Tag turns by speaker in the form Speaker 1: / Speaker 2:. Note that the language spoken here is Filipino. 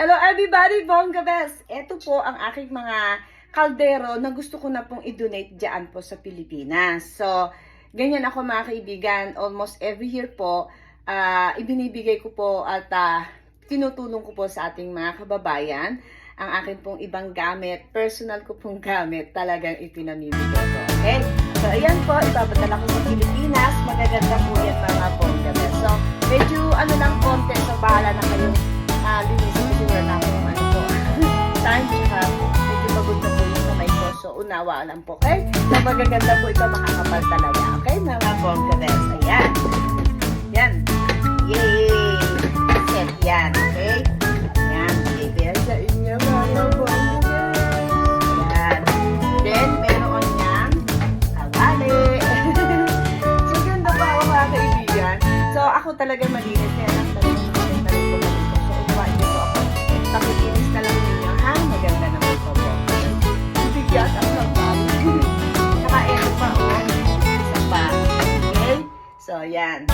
Speaker 1: Hello everybody, Bongga Best! Ito po ang aking mga kaldero na gusto ko na pong i-donate dyan po sa Pilipinas. So, ganyan ako mga kaibigan. Almost every year po, ah, ibinibigay ko po at ah, tinutulong ko po sa ating mga kababayan ang aking pong ibang gamit, personal ko pong gamit, talagang ipinamimigay ko. Okay? So, ayan po, ipapadala ko sa Pilipinas. Magaganda po unawa lang po, okay? So, magaganda po ito, makakapal talaga. Okay, mga bongga best. Ayan. Yan. Yay! Set yan, okay? Yan. Bigay sa inyo, mga bongga best. Yan. Then, meron niyang kawali. so, ganda pa ako mga kaibigan. So, ako talaga malinis. Kaya lang talaga So, yan.